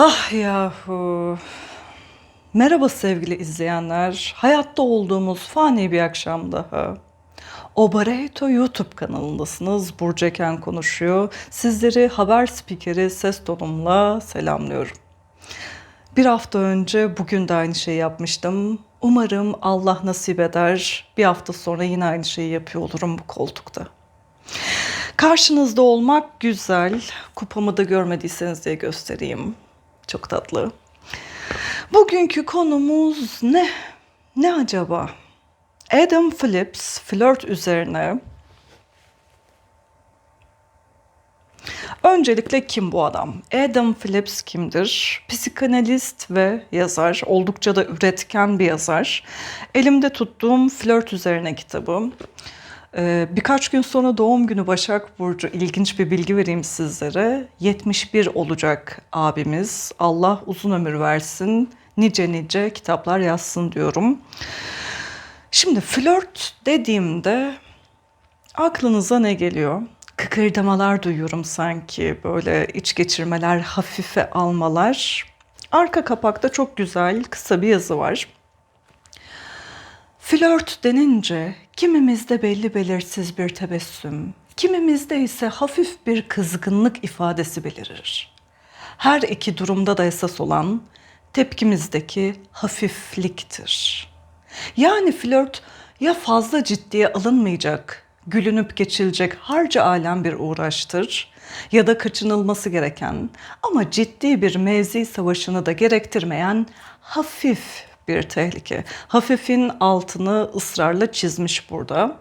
Ah yahu. Merhaba sevgili izleyenler. Hayatta olduğumuz fani bir akşam daha. Obareto YouTube kanalındasınız. Burcu Eken konuşuyor. Sizleri haber spikeri ses tonumla selamlıyorum. Bir hafta önce bugün de aynı şeyi yapmıştım. Umarım Allah nasip eder. Bir hafta sonra yine aynı şeyi yapıyor olurum bu koltukta. Karşınızda olmak güzel. Kupamı da görmediyseniz diye göstereyim. Çok tatlı. Bugünkü konumuz ne? Ne acaba? Adam Phillips flört üzerine. Öncelikle kim bu adam? Adam Phillips kimdir? Psikanalist ve yazar. Oldukça da üretken bir yazar. Elimde tuttuğum flört üzerine kitabı. Ee, birkaç gün sonra doğum günü Başak Burcu. İlginç bir bilgi vereyim sizlere. 71 olacak abimiz. Allah uzun ömür versin. Nice nice kitaplar yazsın diyorum. Şimdi flört dediğimde aklınıza ne geliyor? Kıkırdamalar duyuyorum sanki. Böyle iç geçirmeler, hafife almalar. Arka kapakta çok güzel kısa bir yazı var. Flört denince kimimizde belli belirsiz bir tebessüm, kimimizde ise hafif bir kızgınlık ifadesi belirir. Her iki durumda da esas olan tepkimizdeki hafifliktir. Yani flört ya fazla ciddiye alınmayacak, gülünüp geçilecek harca alem bir uğraştır ya da kaçınılması gereken ama ciddi bir mevzi savaşını da gerektirmeyen hafif bir tehlike. Hafifin altını ısrarla çizmiş burada.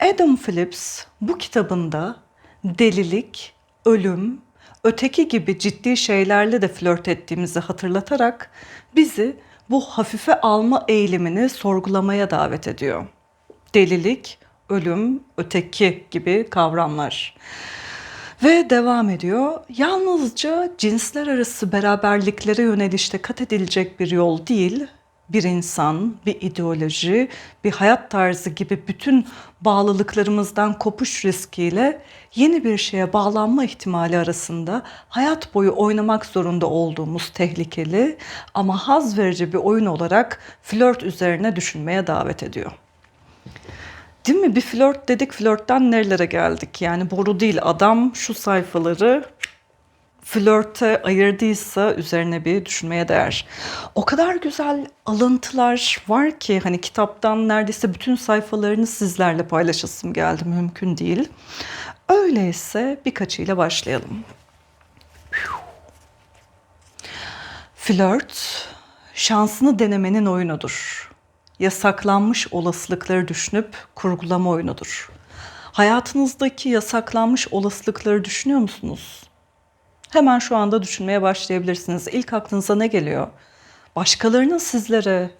Adam Phillips bu kitabında delilik, ölüm, öteki gibi ciddi şeylerle de flört ettiğimizi hatırlatarak bizi bu hafife alma eğilimini sorgulamaya davet ediyor. Delilik, ölüm, öteki gibi kavramlar. Ve devam ediyor. Yalnızca cinsler arası beraberliklere yönelişte kat edilecek bir yol değil, bir insan, bir ideoloji, bir hayat tarzı gibi bütün bağlılıklarımızdan kopuş riskiyle yeni bir şeye bağlanma ihtimali arasında hayat boyu oynamak zorunda olduğumuz tehlikeli ama haz verici bir oyun olarak flört üzerine düşünmeye davet ediyor. Değil mi? Bir flört dedik, flörtten nerelere geldik? Yani boru değil, adam şu sayfaları flörte ayırdıysa üzerine bir düşünmeye değer. O kadar güzel alıntılar var ki hani kitaptan neredeyse bütün sayfalarını sizlerle paylaşasım geldi. Mümkün değil. Öyleyse birkaçıyla başlayalım. Flört şansını denemenin oyunudur. Yasaklanmış olasılıkları düşünüp kurgulama oyunudur. Hayatınızdaki yasaklanmış olasılıkları düşünüyor musunuz? Hemen şu anda düşünmeye başlayabilirsiniz. İlk aklınıza ne geliyor? Başkalarının sizlere,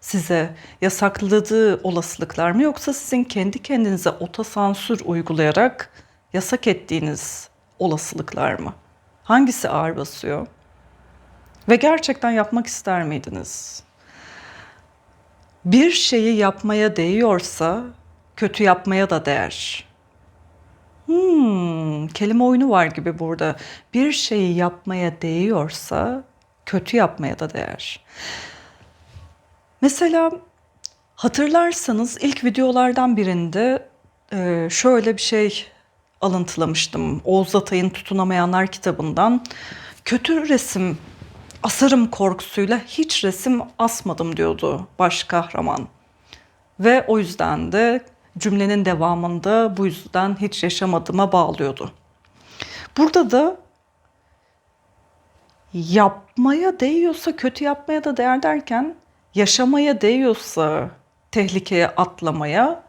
size yasakladığı olasılıklar mı yoksa sizin kendi kendinize otosansür uygulayarak yasak ettiğiniz olasılıklar mı? Hangisi ağır basıyor? Ve gerçekten yapmak ister miydiniz? Bir şeyi yapmaya değiyorsa kötü yapmaya da değer. Hmm, kelime oyunu var gibi burada. Bir şeyi yapmaya değiyorsa kötü yapmaya da değer. Mesela hatırlarsanız ilk videolardan birinde e, şöyle bir şey alıntılamıştım. Oğuz Atay'ın Tutunamayanlar kitabından. Kötü resim asarım korkusuyla hiç resim asmadım diyordu baş kahraman. Ve o yüzden de cümlenin devamında bu yüzden hiç yaşamadığıma bağlıyordu. Burada da yapmaya değiyorsa kötü yapmaya da değer derken yaşamaya değiyorsa tehlikeye atlamaya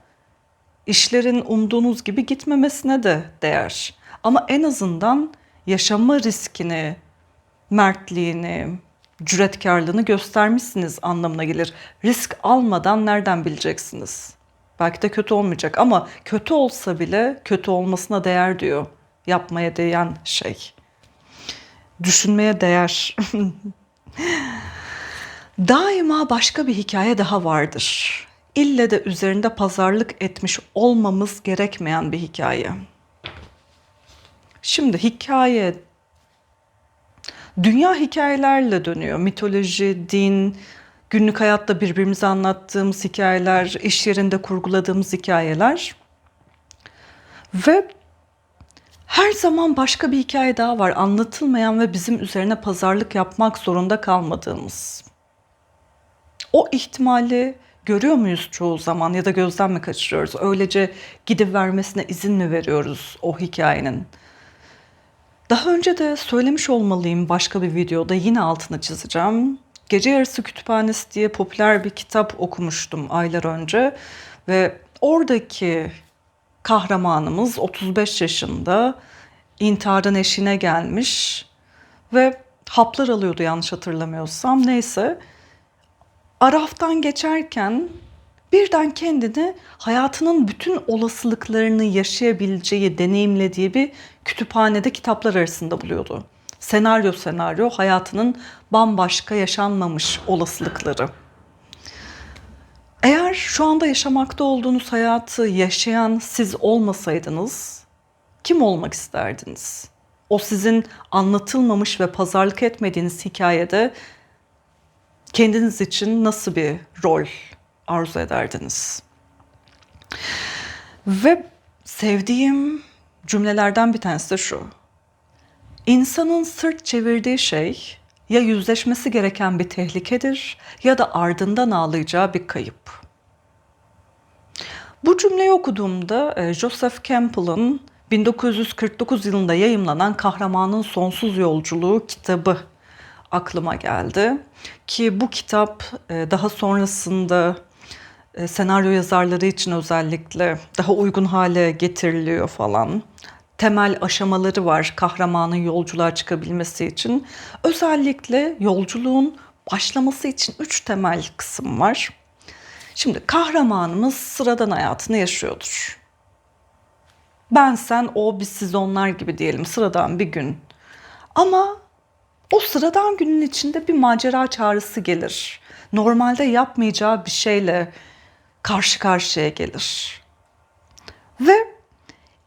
işlerin umduğunuz gibi gitmemesine de değer. Ama en azından yaşama riskini, mertliğini, cüretkarlığını göstermişsiniz anlamına gelir. Risk almadan nereden bileceksiniz? Belki de kötü olmayacak ama kötü olsa bile kötü olmasına değer diyor. Yapmaya değen şey. Düşünmeye değer. Daima başka bir hikaye daha vardır. İlle de üzerinde pazarlık etmiş olmamız gerekmeyen bir hikaye. Şimdi hikaye dünya hikayelerle dönüyor. Mitoloji, din, günlük hayatta birbirimize anlattığımız hikayeler, iş yerinde kurguladığımız hikayeler. Ve her zaman başka bir hikaye daha var. Anlatılmayan ve bizim üzerine pazarlık yapmak zorunda kalmadığımız. O ihtimali görüyor muyuz çoğu zaman ya da gözden mi kaçırıyoruz? Öylece gidivermesine izin mi veriyoruz o hikayenin? Daha önce de söylemiş olmalıyım başka bir videoda yine altını çizeceğim. Gece Yarısı Kütüphanesi diye popüler bir kitap okumuştum aylar önce ve oradaki kahramanımız 35 yaşında intiharın eşine gelmiş ve haplar alıyordu yanlış hatırlamıyorsam. Neyse Araf'tan geçerken birden kendini hayatının bütün olasılıklarını yaşayabileceği, deneyimlediği bir kütüphanede kitaplar arasında buluyordu. Senaryo senaryo hayatının bambaşka yaşanmamış olasılıkları. Eğer şu anda yaşamakta olduğunuz hayatı yaşayan siz olmasaydınız kim olmak isterdiniz? O sizin anlatılmamış ve pazarlık etmediğiniz hikayede kendiniz için nasıl bir rol arzu ederdiniz? Ve sevdiğim cümlelerden bir tanesi de şu. İnsanın sırt çevirdiği şey ya yüzleşmesi gereken bir tehlikedir ya da ardından ağlayacağı bir kayıp. Bu cümleyi okuduğumda e, Joseph Campbell'ın 1949 yılında yayımlanan Kahramanın Sonsuz Yolculuğu kitabı aklıma geldi. Ki bu kitap e, daha sonrasında senaryo yazarları için özellikle daha uygun hale getiriliyor falan. Temel aşamaları var kahramanın yolculuğa çıkabilmesi için. Özellikle yolculuğun başlaması için üç temel kısım var. Şimdi kahramanımız sıradan hayatını yaşıyordur. Ben sen o biz siz onlar gibi diyelim sıradan bir gün. Ama o sıradan günün içinde bir macera çağrısı gelir. Normalde yapmayacağı bir şeyle karşı karşıya gelir. Ve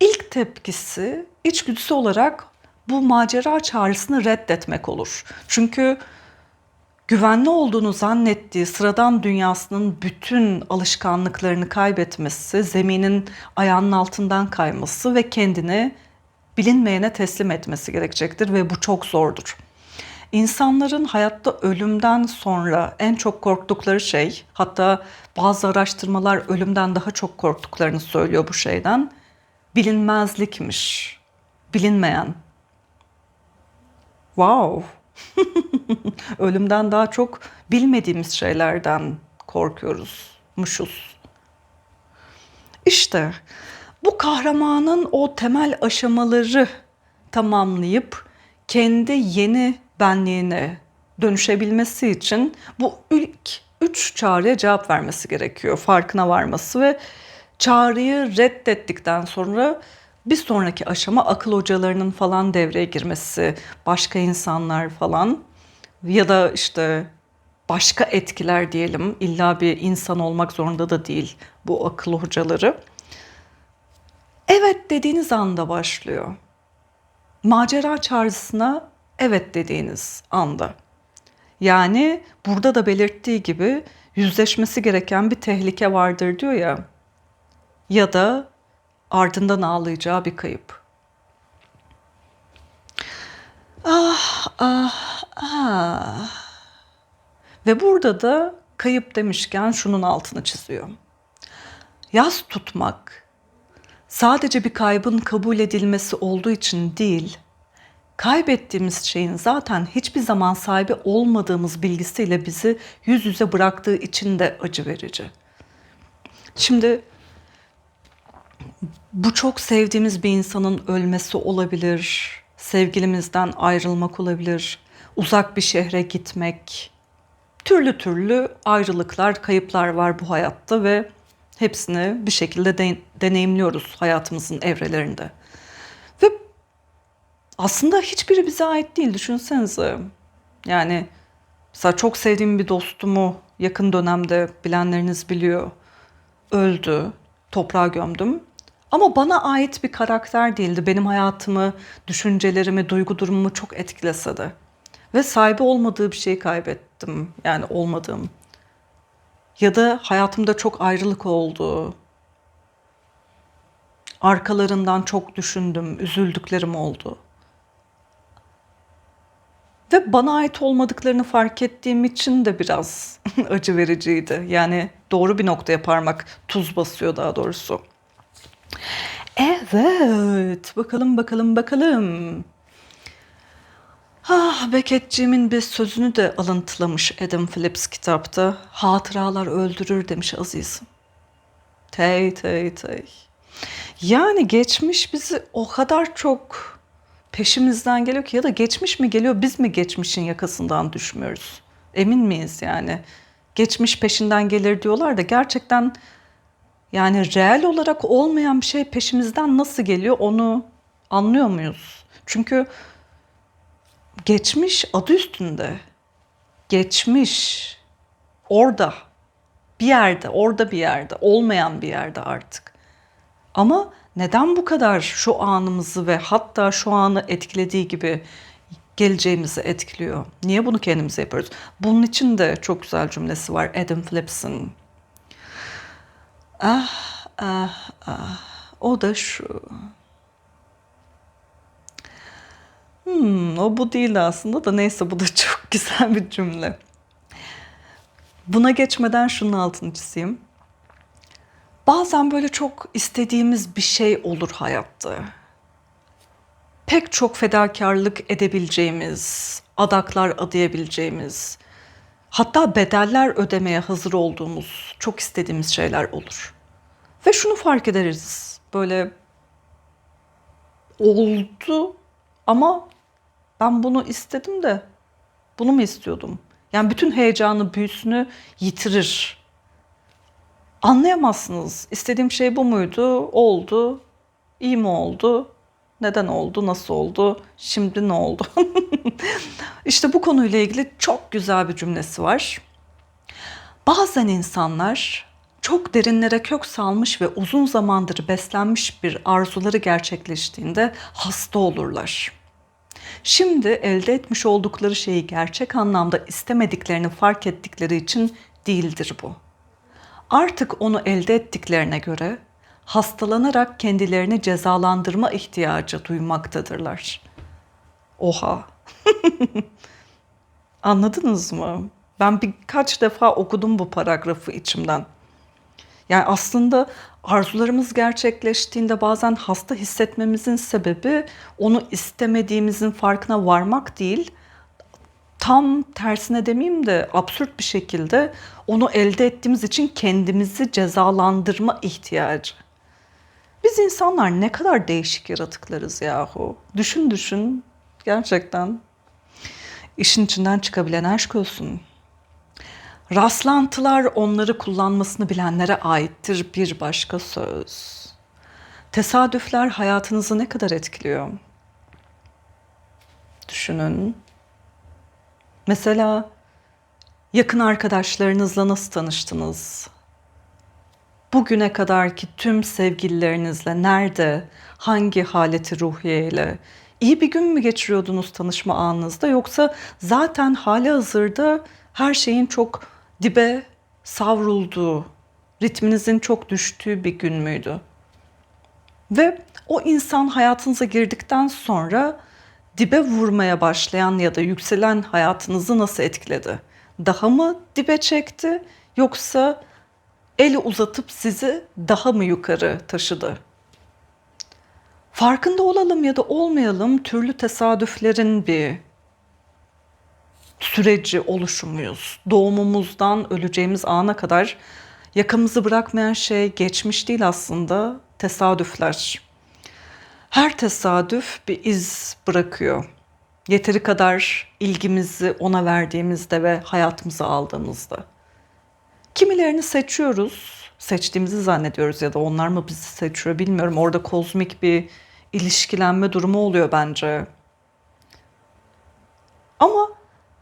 ilk tepkisi içgüdüsü olarak bu macera çağrısını reddetmek olur. Çünkü güvenli olduğunu zannettiği sıradan dünyasının bütün alışkanlıklarını kaybetmesi, zeminin ayağının altından kayması ve kendini bilinmeyene teslim etmesi gerekecektir ve bu çok zordur. İnsanların hayatta ölümden sonra en çok korktukları şey, hatta bazı araştırmalar ölümden daha çok korktuklarını söylüyor bu şeyden, bilinmezlikmiş. Bilinmeyen. Wow. Ölümden daha çok bilmediğimiz şeylerden korkuyoruzmuşuz. İşte bu kahramanın o temel aşamaları tamamlayıp kendi yeni benliğine dönüşebilmesi için bu ilk üç çağrıya cevap vermesi gerekiyor. Farkına varması ve çağrıyı reddettikten sonra bir sonraki aşama akıl hocalarının falan devreye girmesi, başka insanlar falan ya da işte başka etkiler diyelim. İlla bir insan olmak zorunda da değil bu akıl hocaları. Evet dediğiniz anda başlıyor. Macera çağrısına evet dediğiniz anda. Yani burada da belirttiği gibi yüzleşmesi gereken bir tehlike vardır diyor ya. Ya da ardından ağlayacağı bir kayıp. Ah ah ah. Ve burada da kayıp demişken şunun altını çiziyor. Yaz tutmak sadece bir kaybın kabul edilmesi olduğu için değil, kaybettiğimiz şeyin zaten hiçbir zaman sahibi olmadığımız bilgisiyle bizi yüz yüze bıraktığı için de acı verici. Şimdi bu çok sevdiğimiz bir insanın ölmesi olabilir, sevgilimizden ayrılmak olabilir, uzak bir şehre gitmek. Türlü türlü ayrılıklar, kayıplar var bu hayatta ve hepsini bir şekilde de, deneyimliyoruz hayatımızın evrelerinde. Aslında hiçbiri bize ait değil düşünsenize. Yani mesela çok sevdiğim bir dostumu yakın dönemde bilenleriniz biliyor. Öldü, toprağa gömdüm. Ama bana ait bir karakter değildi. Benim hayatımı, düşüncelerimi, duygu durumumu çok etkilese de. Ve sahibi olmadığı bir şeyi kaybettim. Yani olmadığım. Ya da hayatımda çok ayrılık oldu. Arkalarından çok düşündüm, üzüldüklerim oldu. Ve bana ait olmadıklarını fark ettiğim için de biraz acı vericiydi. Yani doğru bir noktaya parmak tuz basıyor daha doğrusu. Evet, bakalım bakalım bakalım. Ah, Beckett'ciğimin bir sözünü de alıntılamış Adam Phillips kitapta. Hatıralar öldürür demiş azizim. Tey tey tey. Yani geçmiş bizi o kadar çok peşimizden geliyor ki ya da geçmiş mi geliyor biz mi geçmişin yakasından düşmüyoruz? Emin miyiz yani? Geçmiş peşinden gelir diyorlar da gerçekten yani reel olarak olmayan bir şey peşimizden nasıl geliyor onu anlıyor muyuz? Çünkü geçmiş adı üstünde. Geçmiş orada bir yerde, orada bir yerde, olmayan bir yerde artık. Ama neden bu kadar şu anımızı ve hatta şu anı etkilediği gibi geleceğimizi etkiliyor? Niye bunu kendimize yapıyoruz? Bunun için de çok güzel cümlesi var Adam Phillips'in. Ah, ah, ah. O da şu. Hmm, o bu değil aslında da neyse bu da çok güzel bir cümle. Buna geçmeden şunun altını çizeyim. Bazen böyle çok istediğimiz bir şey olur hayatta. Pek çok fedakarlık edebileceğimiz, adaklar adayabileceğimiz, hatta bedeller ödemeye hazır olduğumuz, çok istediğimiz şeyler olur. Ve şunu fark ederiz. Böyle oldu ama ben bunu istedim de bunu mu istiyordum? Yani bütün heyecanı, büyüsünü yitirir. Anlayamazsınız. İstediğim şey bu muydu? Oldu. İyi mi oldu? Neden oldu? Nasıl oldu? Şimdi ne oldu? işte bu konuyla ilgili çok güzel bir cümlesi var. Bazen insanlar çok derinlere kök salmış ve uzun zamandır beslenmiş bir arzuları gerçekleştiğinde hasta olurlar. Şimdi elde etmiş oldukları şeyi gerçek anlamda istemediklerini fark ettikleri için değildir bu. Artık onu elde ettiklerine göre hastalanarak kendilerini cezalandırma ihtiyacı duymaktadırlar. Oha. Anladınız mı? Ben birkaç defa okudum bu paragrafı içimden. Yani aslında arzularımız gerçekleştiğinde bazen hasta hissetmemizin sebebi onu istemediğimizin farkına varmak değil, tam tersine demeyeyim de absürt bir şekilde onu elde ettiğimiz için kendimizi cezalandırma ihtiyacı. Biz insanlar ne kadar değişik yaratıklarız yahu. Düşün düşün gerçekten. İşin içinden çıkabilen aşk olsun. Rastlantılar onları kullanmasını bilenlere aittir bir başka söz. Tesadüfler hayatınızı ne kadar etkiliyor? Düşünün. Mesela yakın arkadaşlarınızla nasıl tanıştınız? Bugüne kadarki tüm sevgililerinizle nerede, hangi haleti ruhiyeyle, iyi bir gün mü geçiriyordunuz tanışma anınızda yoksa zaten hali hazırda her şeyin çok dibe savrulduğu, ritminizin çok düştüğü bir gün müydü? Ve o insan hayatınıza girdikten sonra dibe vurmaya başlayan ya da yükselen hayatınızı nasıl etkiledi? Daha mı dibe çekti yoksa eli uzatıp sizi daha mı yukarı taşıdı? Farkında olalım ya da olmayalım türlü tesadüflerin bir süreci oluşumuyuz. Doğumumuzdan öleceğimiz ana kadar yakamızı bırakmayan şey geçmiş değil aslında tesadüfler. Her tesadüf bir iz bırakıyor. Yeteri kadar ilgimizi ona verdiğimizde ve hayatımıza aldığımızda. Kimilerini seçiyoruz, seçtiğimizi zannediyoruz ya da onlar mı bizi seçiyor bilmiyorum. Orada kozmik bir ilişkilenme durumu oluyor bence. Ama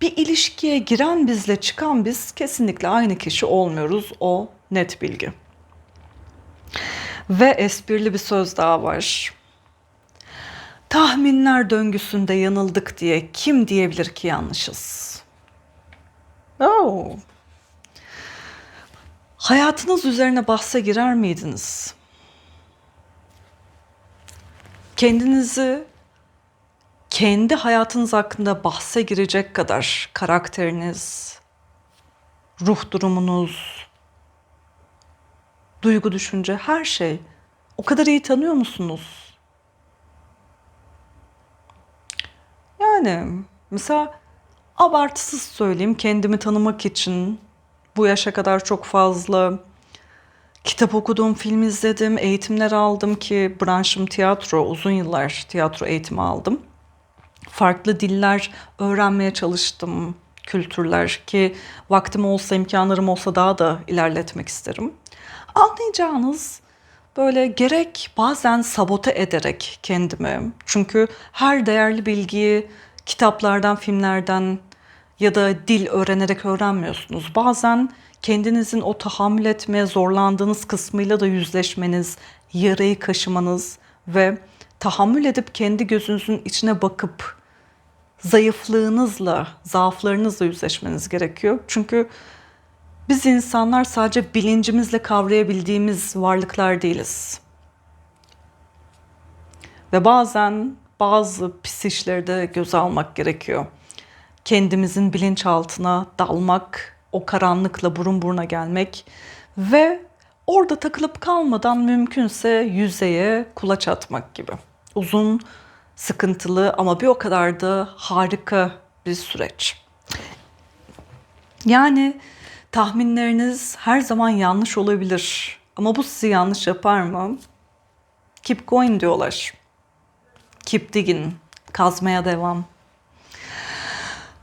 bir ilişkiye giren bizle çıkan biz kesinlikle aynı kişi olmuyoruz. O net bilgi. Ve esprili bir söz daha var. Tahminler döngüsünde yanıldık diye kim diyebilir ki yanlışız? Oh. Hayatınız üzerine bahse girer miydiniz? Kendinizi kendi hayatınız hakkında bahse girecek kadar karakteriniz, ruh durumunuz, duygu düşünce her şey o kadar iyi tanıyor musunuz? Yani mesela abartısız söyleyeyim kendimi tanımak için bu yaşa kadar çok fazla kitap okudum, film izledim, eğitimler aldım ki branşım tiyatro, uzun yıllar tiyatro eğitimi aldım. Farklı diller öğrenmeye çalıştım, kültürler ki vaktim olsa, imkanlarım olsa daha da ilerletmek isterim. Anlayacağınız böyle gerek bazen sabote ederek kendimi çünkü her değerli bilgiyi kitaplardan, filmlerden ya da dil öğrenerek öğrenmiyorsunuz. Bazen kendinizin o tahammül etmeye zorlandığınız kısmıyla da yüzleşmeniz, yarayı kaşımanız ve tahammül edip kendi gözünüzün içine bakıp zayıflığınızla, zaaflarınızla yüzleşmeniz gerekiyor. Çünkü biz insanlar sadece bilincimizle kavrayabildiğimiz varlıklar değiliz. Ve bazen bazı pis işleri de göze almak gerekiyor. Kendimizin bilinçaltına dalmak, o karanlıkla burun buruna gelmek ve orada takılıp kalmadan mümkünse yüzeye kulaç atmak gibi. Uzun, sıkıntılı ama bir o kadar da harika bir süreç. Yani tahminleriniz her zaman yanlış olabilir. Ama bu sizi yanlış yapar mı? Keep going diyorlar. Keep digging. Kazmaya devam.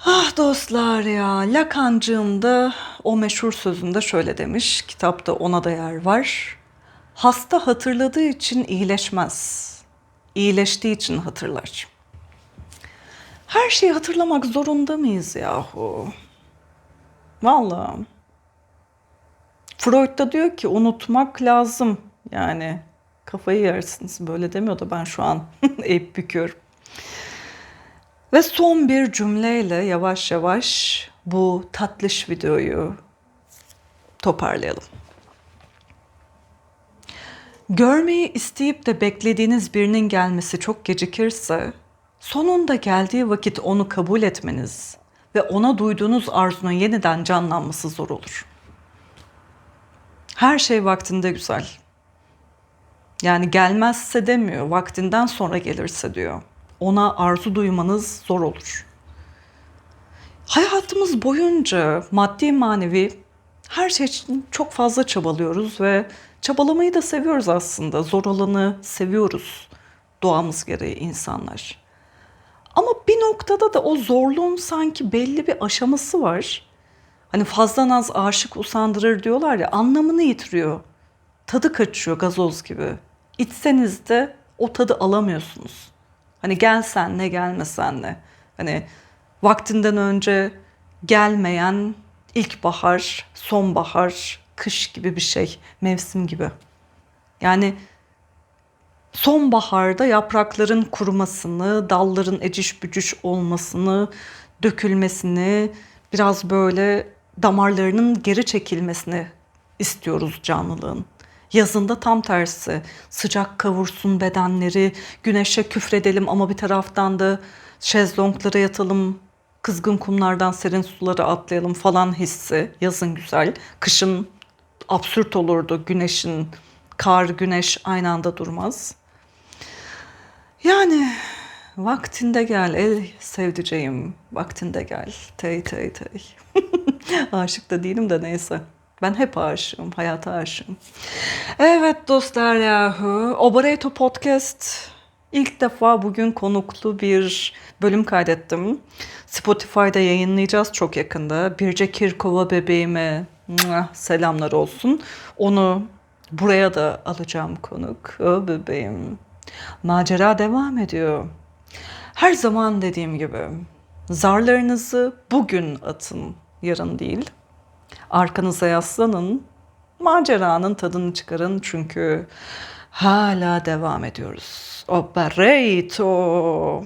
Ah dostlar ya. Lakancığım da o meşhur sözünde şöyle demiş. Kitapta ona da yer var. Hasta hatırladığı için iyileşmez. İyileştiği için hatırlar. Her şeyi hatırlamak zorunda mıyız yahu? Vallahi. Freud da diyor ki unutmak lazım. Yani kafayı yersiniz. Böyle demiyor da ben şu an eğip büküyorum. Ve son bir cümleyle yavaş yavaş bu tatlış videoyu toparlayalım. Görmeyi isteyip de beklediğiniz birinin gelmesi çok gecikirse, sonunda geldiği vakit onu kabul etmeniz ve ona duyduğunuz arzunun yeniden canlanması zor olur. Her şey vaktinde güzel. Yani gelmezse demiyor, vaktinden sonra gelirse diyor. Ona arzu duymanız zor olur. Hayatımız boyunca maddi manevi her şey için çok fazla çabalıyoruz ve çabalamayı da seviyoruz aslında. Zor olanı seviyoruz doğamız gereği insanlar. Ama bir noktada da o zorluğun sanki belli bir aşaması var. Hani fazla naz aşık usandırır diyorlar ya anlamını yitiriyor. Tadı kaçıyor gazoz gibi. İçseniz de o tadı alamıyorsunuz. Hani gelsen ne gelmesen ne. Hani vaktinden önce gelmeyen ilkbahar, sonbahar, kış gibi bir şey, mevsim gibi. Yani sonbaharda yaprakların kurumasını, dalların eciş bücüş olmasını, dökülmesini, biraz böyle damarlarının geri çekilmesini istiyoruz canlılığın. Yazında tam tersi. Sıcak kavursun bedenleri, güneşe küfredelim ama bir taraftan da şezlonglara yatalım, kızgın kumlardan serin sulara atlayalım falan hissi. Yazın güzel. Kışın absürt olurdu güneşin, kar, güneş aynı anda durmaz. Yani vaktinde gel ey sevdiceğim, vaktinde gel. Tey tey tey. Aşık da değilim de neyse. Ben hep aşığım, hayata aşığım. Evet dostlar yahu. Oboreto Podcast ilk defa bugün konuklu bir bölüm kaydettim. Spotify'da yayınlayacağız çok yakında. Birce Kirkova bebeğime selamlar olsun. Onu buraya da alacağım konuk. O bebeğim. Macera devam ediyor. Her zaman dediğim gibi zarlarınızı bugün atın, yarın değil. Arkanıza yaslanın, maceranın tadını çıkarın çünkü hala devam ediyoruz. Operito.